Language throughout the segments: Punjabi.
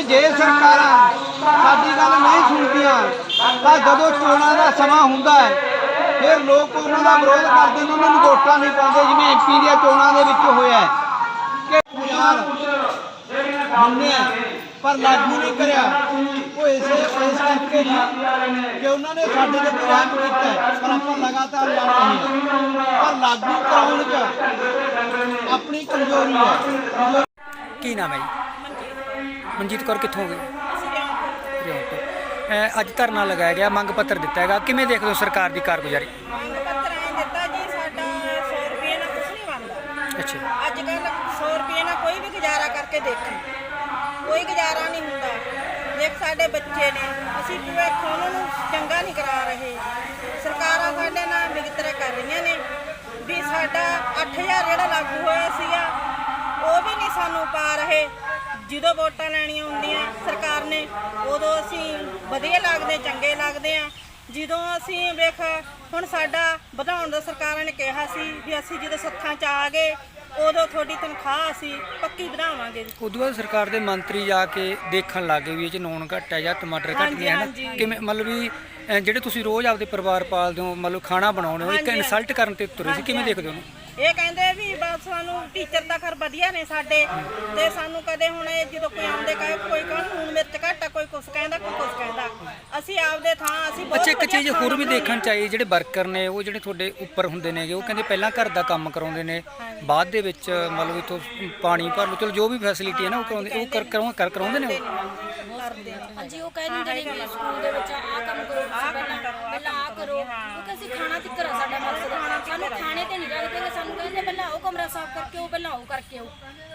ਕਿ ਜੇ ਸਰਕਾਰਾਂ ਸਾਡੀ ਗੱਲ ਨਹੀਂ ਸੁਣਦੀਆਂ। ਤਾਂ ਜਦੋਂ ਚੋਣਾਂ ਦਾ ਸਮਾਂ ਹੁੰਦਾ ਹੈ, ਫਿਰ ਲੋਕ ਉਹਨਾਂ ਦਾ ਵਿਰੋਧ ਕਰਦੇ ਨੇ, ਉਹਨਾਂ ਨੂੰ ਵੋਟਾਂ ਨਹੀਂ ਪਾਉਂਦੇ, ਜਿਵੇਂ ਐਮਪੀ ਦੀਆਂ ਚੋਣਾਂ ਦੇ ਵਿੱਚ ਹੋਇਆ ਕਿ ਯਾਰ ਮੰਨਿਆ, ਪਰ ਲਾਗੂ ਨਹੀਂ ਕਰਿਆ। ਉਹ ਇਸੇ ਇਸ ਕਰਕੇ ਨਹੀਂ ਕਿ ਉਹਨਾਂ ਨੇ ਸਾਡੇ ਤੇ ਕੋਈ ਰਹਿਮ ਕੀਤਾ ਪਰ ਆਪਾਂ ਲਗਾਤਾਰ ਲੜ ਰਹੇ ਹਾਂ। ਪਰ ਲਾਗੂ ਕਰਾਉਣ 'ਚ ਆਪਣੀ ਕਮਜ਼ੋਰੀ ਹੈ। ਕੀ ਨਾਮ ਹੈ ਮਨਜੀਤ ਕੌਰ ਕਿੱਥੋਂ ਗਏ? ਅਹ ਅੱਜ ਧਰਨਾ ਲਗਾਇਆ ਗਿਆ ਮੰਗ ਪੱਤਰ ਦਿੱਤਾ ਹੈਗਾ। ਕਿਵੇਂ ਦੇਖਦੇ ਹੋ ਸਰਕਾਰ ਦੀ ਕਾਰਗੁਜ਼ਾਰੀ? ਮੰਗ ਪੱਤਰ ਐਂ ਦਿੱਤਾ ਜੀ ਸਾਡਾ 100 ਰੁਪਏ ਨਾਲ ਕੁਝ ਨਹੀਂ ਬਣਦਾ। ਅੱਛਾ। ਅੱਜ ਕੱਲ 100 ਰੁਪਏ ਨਾਲ ਕੋਈ ਵੀ ਗੁਜ਼ਾਰਾ ਕਰਕੇ ਦੇਖੀ ਕੋਈ ਗੁਜ਼ਾਰਾ ਨਹੀਂ ਹੁੰਦਾ। ਦੇਖ ਸਾਡੇ ਬੱਚੇ ਨੇ ਅਸੀਂ ਭਵਿੱਖ ਉਹਨਾਂ ਨੂੰ ਚੰਗਾ ਨਹੀਂ ਕਰਾ ਰਹੇ। ਸਰਕਾਰਾਂ ਸਾਡੇ ਨਾਲ ਵਿਗਤਰੇ ਕਰ ਰਹੀਆਂ ਨੇ। ਵੀ ਸਾਡਾ 8000 ਜਿਹੜਾ ਲਾਗੂ ਹੋਇਆ ਸੀਗਾ ਉਹ ਵੀ ਨਹੀਂ ਸਾਨੂੰ ਪਾ ਰਹੇ। ਜਦੋਂ ਵੋਟਾਂ ਲੈਣੀਆਂ ਹੁੰਦੀਆਂ ਸਰਕਾਰ ਨੇ ਉਦੋਂ ਅਸੀਂ ਵਧੀਆ ਲੱਗਦੇ ਚੰਗੇ ਲੱਗਦੇ ਆ ਜਦੋਂ ਅਸੀਂ ਵੇਖ ਹੁਣ ਸਾਡਾ ਵਧਾਉਣ ਦਾ ਸਰਕਾਰਾਂ ਨੇ ਕਿਹਾ ਸੀ ਵੀ ਅਸੀਂ ਜਦੋਂ ਸੱਥਾਂ 'ਚ ਆ ਗਏ ਉਦੋਂ ਤੁਹਾਡੀ ਤਨਖਾਹ ਅਸੀਂ ਪੱਕੀ ਵਧਾਵਾਂਗੇ। ਉਦੋਂ ਬਾਅਦ ਸਰਕਾਰ ਦੇ ਮੰਤਰੀ ਜਾ ਕੇ ਦੇਖਣ ਲੱਗੇ ਵੀ ਇਹ ਚ ਨੂਣ ਘੱਟ ਹੈ ਜਾਂ ਟਮਾਟਰ ਘੱਟ ਨੇ। ਹਨ ਹਾਂਜੀ। ਕਿਵੇਂ ਮਤਲਬ ਵੀ ਅਹ ਜਿਹੜੇ ਤੁਸੀਂ ਰੋਜ਼ ਆਪਦੇ ਪਰਿਵਾਰ ਪਾਲਦੇ ਹੋ ਮਤਲਬ ਖਾਣਾ ਬਣਾਉਂਦੇ ਹੋ ਇੱਕ ਇਨਸਲਟ ਕਰਨ ਤੇ ਤੁਰੇ ਸੀ ਕਿਵੇਂ ਦੇਖਦੇ ਹੋ ਉਹਨੂੰ? ਇਹ ਕਹਿੰਦੇ ਵੀ ਬਸ ਸਾਨੂੰ ਟੀਚਰ ਤਾਂ ਖਰ ਵਧੀਆ ਨੇ ਸਾਡੇ ਤੇ ਸਾਨੂੰ ਕਦੇ ਹੁਣ ਇਹ ਜਦੋਂ ਕੋਈ ਆਉਂਦੇ ਕਹੇ ਕੋਈ ਕਹਿੰਦਾ ਲੂਣ ਮਿਰਚ ਘੱਟ ਆ ਕੋਈ ਕੁਛ ਕਹਿੰਦਾ ਕੋਈ ਕੁਛ ਕਹਿੰਦਾ। ਅਸੀਂ ਆਪਦੇ ਥਾਂ ਅਸੀਂ ਬਹੁਤ ਅੱਛਾ ਇੱਕ ਵਧੀਆ ਚੀਜ਼ ਹੋਰ ਵੀ ਦੇਖਣ ਚਾਹੀਏ ਜਿਹੜੇ ਵਰਕਰ ਨੇ ਉਹ ਜਿਹੜੇ ਤੁਹਾਡੇ ਉੱਪਰ ਹੁੰਦੇ ਨੇਗੇ ਉਹ ਕਹਿੰਦੇ ਪਹਿਲਾਂ ਘਰ ਦਾ ਕੰਮ ਕਰਾਉਂਦੇ ਨੇ ਬਾਅਦ ਦੇ ਵਿੱਚ ਮਤਲਬ ਇਥੋਂ ਪਾਣੀ ਭਰ ਲਓ ਚਲੋ ਜੋ ਵੀ ਫੈਸਿਲਿਟੀ ਹੈ ਨਾ ਉਹ ਕਰਾਉਂਦੇ ਉਹ ਕਰ ਕਰਾਉਂਦੇ ਨੇ ਉਹ? ਕਰਦੇ ਹਾਂਜੀ ਉਹ ਕਹਿ ਦਿੰਦੇ ਨੇ ਸਕੂਲ ਦੇ ਵਿੱਚ ਆਹ ਕੰਮ ਕਰੋ ਤੁਸੀਂ ਪਹਿਲਾਂ ਪਹਿਲਾਂ ਆਹ ਕਰੋ। ਕਿਉਂਕਿ ਅਸੀਂ ਖਾਣਾ ਤਿੱਕਰ ਆ ਸਾਡਾ ਮਕਸਦ। ਸਾਨੂੰ ਖਾਣੇ ਤੇ ਨਹੀਂ ਰੱਖਦੇ ਕਿ ਸਾਨੂੰ ਕਹਿੰਦੇ ਪਹਿਲਾਂ ਉਹ ਕਮਰਾ ਸਾਫ਼ ਕਰਕੇ ਆਓ ਪਹਿਲਾਂ ਉਹ ਕਰਕੇ ਆਓ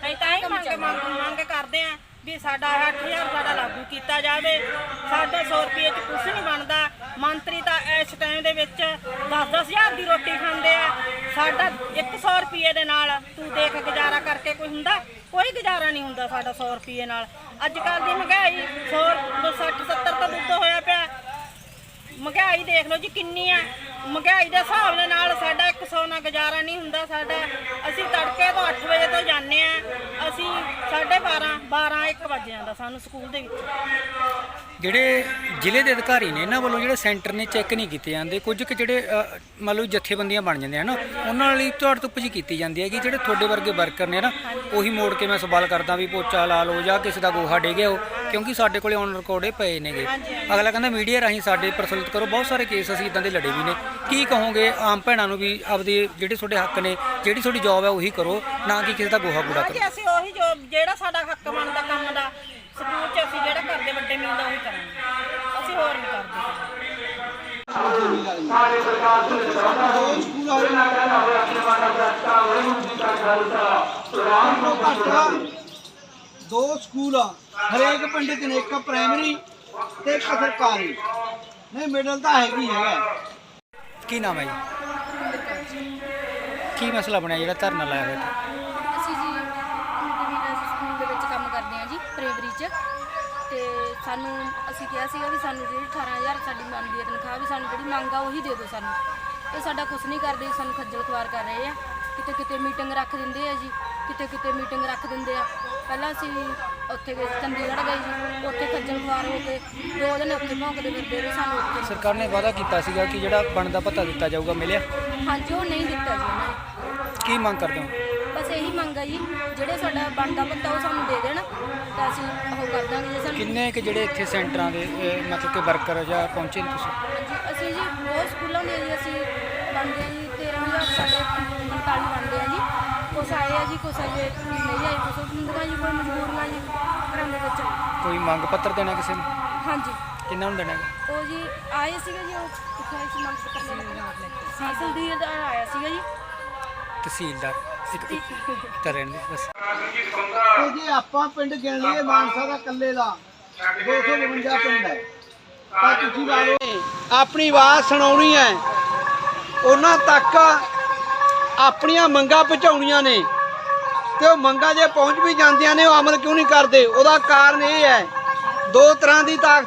ਅਸੀਂ ਤਾਂ ਹੀ ਮੰਗ ਮੰਗ ਮੰਗ ਕਰਦੇ ਆ ਵੀ ਸਾਡਾ 8000 ਸਾਡਾ ਲਾਗੂ ਕੀਤਾ ਜਾਵੇ। ਸਾਡੇ 100 ਰੁਪਏ ਚ ਕੁਝ ਨਹੀਂ ਬਣਦਾ। ਮੰਤਰੀ ਤਾਂ ਇਸ ਟਾਈਮ ਦੇ ਵਿੱਚ 10-10000 ਦੀ ਰੋਟੀ ਖਾਂਦੇ ਆ। ਸਾਡਾ 100 ਰੁਪਏ ਦੇ ਨਾਲ ਤੂੰ ਦੇਖ ਗੁਜ਼ਾਰਾ ਕਰਕੇ ਕੋਈ ਹੁੰਦਾ? ਕੋਈ ਗੁਜ਼ਾਰਾ ਨਹੀਂ ਹੁੰਦਾ ਸਾਡਾ 100 ਰੁਪਏ ਨਾਲ। ਅੱਜ ਕੱਲ ਦੀ ਮਹਿੰਗਾਈ 100 60 70 ਤਾਂ ਦੁੱਧ ਹੋਇਆ ਪਿਆ। ਮਹਿੰਗਾਈ ਦੇਖ ਲਓ ਜੀ ਕਿੰਨੀ ਆ। ਮਹਿੰਗਾਈ ਦੇ ਹਿਸਾਬ ਨਾਲ ਸਾਡਾ 100 ਨਾਲ ਗੁਜ਼ਾਰਾ ਨਹੀਂ ਹੁੰਦਾ ਸਾਡਾ। ਅਸੀਂ ਤੜਕੇ ਤੋਂ 8 ਵਜੇ ਤੋਂ ਜਾਂਦੇ ਆ ਅਸੀਂ 12:30 12 1 ਵਜ ਜਾਂਦਾ ਸਾਨੂੰ ਸਕੂਲ ਦੇ ਵਿੱਚ। ਜਿਹੜੇ ਜ਼ਿਲ੍ਹੇ ਦੇ ਅਧਿਕਾਰੀ ਨੇ ਇਹਨਾਂ ਵੱਲੋਂ ਜਿਹੜੇ ਸੈਂਟਰ ਨੇ ਚੈੱਕ ਨਹੀਂ ਕੀਤੇ ਜਾਂਦੇ ਕੁਝ ਕਿ ਜਿਹੜੇ ਮੰਨ ਲਓ ਜਥੇਬੰਦੀਆਂ ਬਣ ਜਾਂਦੀਆਂ ਹਨ ਉਹਨਾਂ ਲਈ ਤੁਹਾਡੇ ਤੋਂ ਪੁੱਛ ਕੀਤੀ ਜਾਂਦੀ ਹੈ ਕਿ ਜਿਹੜੇ ਤੁਹਾਡੇ ਵਰਗੇ ਵਰਕਰ ਨੇ ਨਾ ਉਹੀ ਮੋੜ ਕੇ ਮੈਂ ਸਵਾਲ ਕਰਦਾ ਵੀ ਪੋਚਾ ਲਾ ਲਓ ਜਾਂ ਕਿਸੇ ਦਾ ਗੋਹਾ ਡੇਗਿਆ ਹੋ ਕਿਉਂਕਿ ਸਾਡੇ ਕੋਲੇ ਔਨ ਰਿਕਾਰਡੇ ਪਏ ਨੇਗੇ। ਅਗਲਾ ਕਹਿੰਦਾ ਮੀਡੀਆ ਰਾਹੀਂ ਸਾਡੇ ਪ੍ਰਚਲਿਤ ਕਰੋ ਬਹੁਤ ਸਾਰੇ ਕੇਸ ਅਸੀਂ ਇਦਾਂ ਦੇ ਲੜੇ ਵੀ ਨੇ। ਕੀ ਕਹੋਗੇ ਆਮ ਭੈਣਾਂ ਨੂੰ ਵੀ ਆਪਦੇ ਜਿਹੜੇ ਤੁਹਾਡੇ ਹੱਕ ਨੇ ਜਿਹੜੀ ਤੁਹਾਡੀ ਜੌਬ ਹੈ ਉਹੀ ਕਰੋ ਨਾ ਕਿ ਕਿਸੇ ਦਾ ਗੋਹਾ ਕੂੜਾ ਕਰੋ? ਅਸੀਂ ਉਹੀ ਜੋ ਜਿਹੜਾ ਸਾਡਾ ਹੱਕ ਬਣਦਾ ਕੰਮ ਦਾ ਸਕੂਲ 'ਚ ਅਸੀਂ ਜਿਹੜਾ ਕਰਦੇ ਵੱਡੇ ਮੀਲ ਦਾ ਉਹੀ ਕਰਾਂਗੇ ਅਸੀਂ ਹੋਰ ਨਹੀਂ ਕਰਦੇ ਦੋ ਸਕੂਲ ਆ। ਰਹੇ ਦੋ ਸਕੂਲ ਆ ਹਰੇਕ ਪਿੰਡ 'ਚ ਨੇ ਇੱਕ ਪ੍ਰਾਇਮਰੀ ਤੇ ਇੱਕ ਸਰਕਾਰੀ। ਨਹੀਂ ਮਿਡਲ ਤਾਂ ਹੈਗੀ ਹੈਗਾ। ਕੀ ਨਾਮ ਹੈ ਜੀ? ਕੀ ਮਸਲਾ ਬਣਿਆ ਜਿਹੜਾ ਧਰਨਾ ਲਾਇਆ ਹੋਇਆ? ਸਾਨੂੰ ਅਸੀਂ ਕਿਹਾ ਸੀਗਾ ਵੀ ਸਾਨੂੰ ਜਿਹੜੀ 18000 ਸਾਡੀ ਬਣਦੀ ਹੈ ਤਨਖਾਹ ਵੀ ਸਾਨੂੰ ਜਿਹੜੀ ਮੰਗ ਆ ਉਹੀ ਦੇ ਦਿਓ ਸਾਨੂੰ। ਇਹ ਸਾਡਾ ਕੁਝ ਨਹੀਂ ਕਰਦੇ ਸਾਨੂੰ ਖੱਜਲ ਖੁਆਰ ਕਰ ਰਹੇ ਆ। ਕਿਤੇ ਕਿਤੇ ਮੀਟਿੰਗ ਰੱਖ ਦਿੰਦੇ ਆ ਜੀ ਕਿਤੇ ਕਿਤੇ ਮੀਟਿੰਗ ਰੱਖ ਦਿੰਦੇ ਆ। ਪਹਿਲਾਂ ਅਸੀਂ ਉੱਥੇ ਗਏ ਚੰਡੀਗੜ੍ਹ ਗਏ ਜੀ ਉੱਥੇ ਖੱਜਲ ਖੁਆਰ ਹੋ ਕੇ ਦੋ ਦਿਨ ਉੱਥੇ ਭੌਂਕਦੇ ਫਿਰਦੇ ਰਹੇ ਸਾਨੂੰ ਉੱਥੇ। ਸਰਕਾਰ ਨੇ ਵਾਅਦਾ ਕੀਤਾ ਸੀਗਾ ਕਿ ਜਿਹੜਾ ਬਣਦਾ ਭੱਤਾ ਦਿੱਤਾ ਜਾਊਗਾ ਮਿਲਿਆ? ਹਾਂਜੀ ਉਹ ਨਹੀਂ ਦਿੱਤਾ ਜੀ ਉਹਨਾਂ ਨੇ। ਕੀ ਮੰਗ ਕਰਦੇ ਹੋ? ਬਸ ਇਹੀ ਮੰਗ ਆ ਜੀ ਜਿਹੜੇ ਸਾਡਾ ਬਣਦਾ ਪੱਤਾ ਉਹ ਸਾਨੂੰ ਦੇ ਦੇਣ ਤਾਂ ਅਸੀਂ ਉਹ ਕਰ ਦਾਂਗੇ ਜੇ ਸਾਨੂੰ ਕਿੰਨੇ ਕਿ ਜਿਹੜੇ ਇੱਥੇ ਸੈਂਟਰਾਂ ਦੇ ਅਹ, ਮਤਲਬ ਕਿ ਵਰਕਰ ਜਾਂ ਪਹੁੰਚੇ ਨੇ ਤੁਸੀਂ? ਹਾਂਜੀ ਅਸੀਂ ਜੀ ਬਹੁਤ ਸਕੂਲਾਂ ਦੇ ਜੀ ਅਸੀਂ ਬਣਦੇ ਆ ਜੀ 13000 ਸਾਡੇ 45 ਬਣਦੇ ਆ ਜੀ। ਕੁਛ ਆਏ ਆ ਜੀ ਕੁਛ ਅਜੇ ਨਹੀਂ ਆਏ ਕੁਛ ਹੁੰਦੀਆਂ ਜੀ ਕੋਈ ਮਜਬੂਰੀਆਂ ਜੀ ਘਰਾਂ ਦੇ ਵਿੱਚ। ਕੋਈ ਮੰਗ ਪੱਤਰ ਦੇਣਾ ਕਿਸੇ ਨੂੰ? ਹਾਂਜੀ। ਕਿੰਨਾ ਨੂੰ ਦੇਣਾ? ਹੈਗਾ? ਉਹ ਜੀ ਆਏ ਸੀਗੇ ਜੀ ਉਹ ਕਿੱਥੇ ਆਏ ਸੀ ਮੰਗ ਪੱਤਰ ਸੀਸਲ ਦੀ ਆਇਆ ਸੀਗਾ ਜੀ। ਤਹਿਸੀਲਦਾਰ। ਇੱਕ ਬਸ। ਤੇ ਜੇ ਆਪਾਂ ਪਿੰਡ ਗਿਣ ਲਈਏ ਮਾਨਸਾ ਦਾ ਇਕੱਲੇ ਦਾ 252 ਪਿੰਡ ਹੈ। ਤਾਂ ਤੁਸੀਂ ਲਾ ਲਓ। ਆਪਣੀ ਆਵਾਜ਼ ਸੁਣਾਉਣੀ ਹੈ। ਉਹਨਾਂ ਤੱਕ ਆਪਣੀਆਂ ਮੰਗਾਂ ਪਹੁੰਚਾਉਣੀਆਂ ਨੇ। ਤੇ ਉਹ ਮੰਗਾਂ ਜੇ ਪਹੁੰਚ ਵੀ ਜਾਂਦੀਆਂ ਨੇ, ਉਹ ਅਮਲ ਕਿਉਂ ਨਹੀਂ ਕਰਦੇ? ਉਹਦਾ ਕਾਰਨ ਇਹ ਹੈ, ਦੋ ਤਰ੍ਹਾਂ ਦੀ ਤਾਕਤ